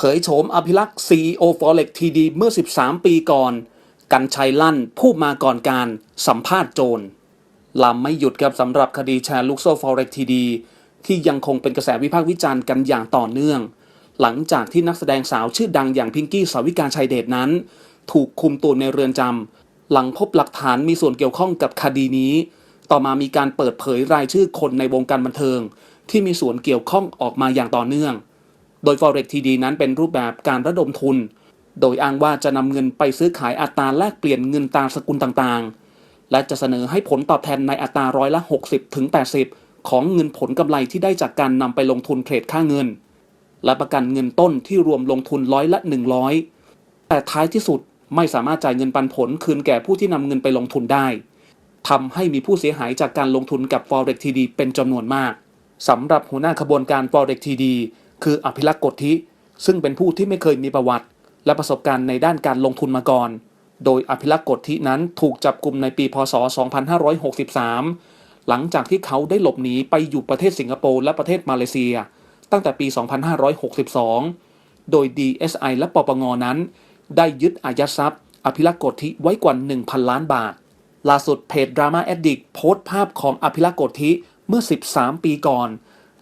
เผยโฉมอภิลักษ์ CEO Forex TD เมื่อ 13 ปีก่อน กันชัยลั่นผู้มาก่อนการสัมภาษณ์โจรลำไม่หยุดครับสำหรับคดีแชร์ลูกโซ่ Forex TD ที่ยังคงเป็นกระแสวิพากษ์วิจารณ์กันอย่างต่อเนื่อง หลังจากที่นักแสดงสาวชื่อดังอย่างพิงกี้สาวิกาชัยเดชนั้น ถูกคุมตัวในเรือนจำหลังพบหลักฐานมีส่วนเกี่ยวข้องกับคดีนี้ ต่อมามีการเปิดเผยรายชื่อคนในวงการบันเทิง ที่มีส่วนเกี่ยวข้องออกมาอย่างต่อเนื่อง โดย Forex TD นั้นเป็นรูปแบบการระดมทุน โดยอ้างว่าจะนำเงินไปซื้อขายอัตราแลกเปลี่ยนเงินตราสกุลต่างๆ และจะเสนอให้ผลตอบแทนในอัตราร้อยละ 60ถึง80 ของเงินผลกำไรที่ได้จากการนำไปลงทุนเทรดค่าเงิน และประกันเงินต้นที่รวมลงทุนร้อยละ 100 แต่ท้ายที่สุดไม่สามารถจ่ายเงินปันผลคืนแก่ผู้ที่นำเงินไปลงทุนได้ทำให้มีผู้เสียหายจากการลงทุนกับ Forex TD เป็นจำนวนมากสำหรับหัวหน้าขบวนการ Forex TD คืออภิลักษ์กฎทิซึ่งเป็นผู้ที่ไม่เคยมีประวัติ และประสบการณ์ในด้านการลงทุนมาก่อน โดยอภิลักษ์กฎทินั้นถูกจับกลุ่มในปีพศ 2563 หลังจากที่เขาได้หลบหนีไปอยู่ประเทศสิงคโปร์และประเทศมาเลเซีย ตั้งแต่ปี 2562 โดย DSI และปปงนั้น ได้ยึดอายัดทรัพย์ อภิลักษ์กฎทิไว้กว่า 1,000 ล้านบาท ล่าสุดเพจ Drama Addict โพสต์ภาพของอภิลักษ์กฎทิเมื่อ 13 ปีก่อน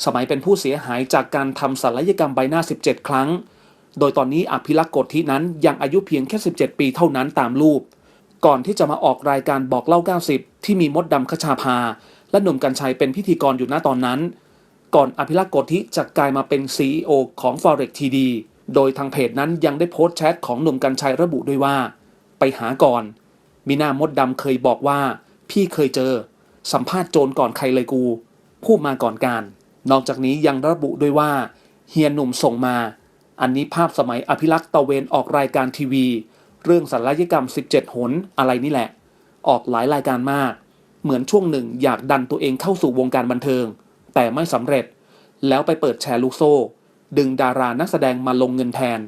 สมัยเป็นผู้เสียหายจากการทำศัลยกรรมใบหน้า 17 ครั้ง โดยตอนนี้อภิลักษ์กฎทินั้นยังอายุเพียงแค่ 17 ปีเท่านั้นตามรูป ก่อนที่จะมาออกรายการบอกเล่า 90 ที่มีมดดำคชาภา และหนุ่มกัญชัยเป็นพิธีกรอยู่ณตอนนั้น ก่อนอภิลักษ์กฎทิจะกลายมาเป็น CEO ของ Forex TD โดยทางเพจนั้นยังได้โพสต์แชทของหนุ่มกัญชัยระบุด้วยว่า ไปหาก่อน มีหน้ามดดำเคยบอกว่า พี่เคยเจอ สัมภาษณ์โจรก่อนใครเลยกู พูดมาก่อนการ นอกจากนี้ยังระบุด้วยว่า เฮียหนุ่มส่งมา อันนี้ภาพสมัยอภิลักษ์ตะเวนออกรายการทีวี เรื่องศัลยกรรม 17 หน อะไรนี่แหละ ออกหลายรายการมาก เหมือนช่วงหนึ่งอยากดันตัวเองเข้าสู่วงการบันเทิง แต่ไม่สำเร็จ แล้วไปเปิดแชร์ลูกโซ่ ดึงดารานักแสดงมาลงเงินแทน